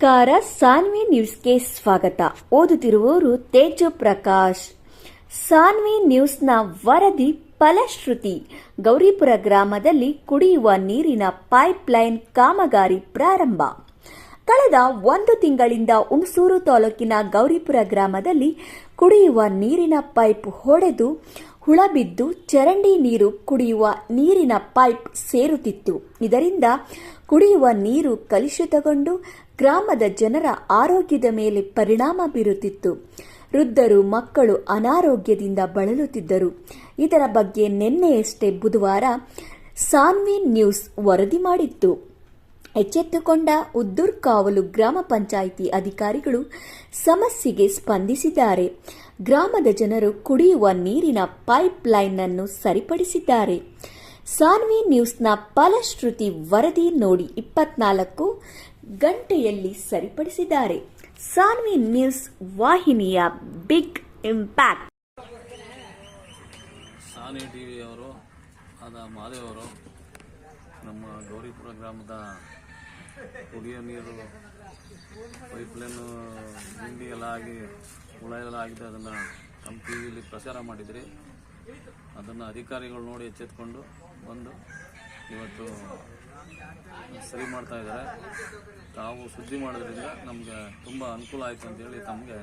ನಮಸ್ಕಾರ, ಸಾನ್ವಿ ನ್ಯೂಸ್ಗೆ ಸ್ವಾಗತ. ಓದುತ್ತಿರುವವರು ತೇಜು ಪ್ರಕಾಶ್ ಸಾನ್ವಿ ನ್ಯೂಸ್ನ ವರದಿ ಫಲಶ್ರುತಿ. ಗೌರಿಪುರ ಗ್ರಾಮದಲ್ಲಿ ಕುಡಿಯುವ ನೀರಿನ ಪೈಪ್ಲೈನ್ ಕಾಮಗಾರಿ ಪ್ರಾರಂಭ. ಕಳೆದ ಒಂದು ತಿಂಗಳಿಂದ ಹುಣಸೂರು ತಾಲೂಕಿನ ಗೌರಿಪುರ ಗ್ರಾಮದಲ್ಲಿ ಕುಡಿಯುವ ನೀರಿನ ಪೈಪ್ ಹೊಡೆದು ಹುಳಬಿದ್ದು ಚರಂಡಿ ನೀರು ಕುಡಿಯುವ ನೀರಿನ ಪೈಪ್ ಸೇರುತ್ತಿತ್ತು. ಇದರಿಂದ ಕುಡಿಯುವ ನೀರು ಕಲುಷಿತಗೊಂಡು ಗ್ರಾಮದ ಜನರ ಆರೋಗ್ಯದ ಮೇಲೆ ಪರಿಣಾಮ ಬೀರುತ್ತಿತ್ತು. ವೃದ್ಧರು, ಮಕ್ಕಳು ಅನಾರೋಗ್ಯದಿಂದ ಬಳಲುತ್ತಿದ್ದರು. ಇದರ ಬಗ್ಗೆ ನಿನ್ನೆಯಷ್ಟೇ ಬುಧವಾರ ಸಾನ್ವಿ ನ್ಯೂಸ್ ವರದಿ ಮಾಡಿತ್ತು. ಎಚ್ಚೆತ್ತುಕೊಂಡ ಉದ್ದೂರ್ ಕಾವಲು ಗ್ರಾಮ ಪಂಚಾಯಿತಿ ಅಧಿಕಾರಿಗಳು ಸಮಸ್ಯೆಗೆ ಸ್ಪಂದಿಸಿದ್ದಾರೆ. ಗ್ರಾಮದ ಜನರು ಕುಡಿಯುವ ನೀರಿನ ಪೈಪ್ ಲೈನ್ ಅನ್ನು ಸರಿಪಡಿಸಿದ್ದಾರೆ. ಸಾನ್ವಿ ನ್ಯೂಸ್ನ ಫಲಶ್ರುತಿ ವರದಿ ನೋಡಿ ಇಪ್ಪತ್ನಾಲ್ಕು ಗಂಟೆಯಲ್ಲಿ ಸರಿಪಡಿಸಿದ್ದಾರೆ. ಸಾನ್ವಿ ನ್ಯೂಸ್ ವಾಹಿನಿಯ ಬಿಗ್ ಇಂಪ್ಯಾಕ್ಟ್. ಸಾನಿ ಟಿವಿಯವರು ಅದ ಮಾದೇವರು ನಮ್ಮ ಗೌರಿಪುರ ಗ್ರಾಮದ ಕುಡಿಯೋ ನೀರು ಪೈಪ್ಲೈನು ಗುಂಡಿ ಎಲ್ಲ ಆಗಿ, ಹುಳ ಎಲ್ಲ ಆಗಿದೆ, ಅದನ್ನು ನಮ್ಮ ಟಿ ವಿಲಿ ಪ್ರಚಾರ ಮಾಡಿದ್ರಿ. ಅದನ್ನು ಅಧಿಕಾರಿಗಳು ನೋಡಿ ಎಚ್ಚೆತ್ಕೊಂಡು ಬಂದು ಇವತ್ತು ಸರಿ ಮಾಡ್ತಾ ಇದ್ದಾರೆ. ತಾವು ಸುದ್ದಿ ಮಾಡೋದ್ರಿಂದ ನಮಗೆ ತುಂಬ ಅನುಕೂಲ ಆಯಿತು ಅಂತೇಳಿ ತಮಗೆ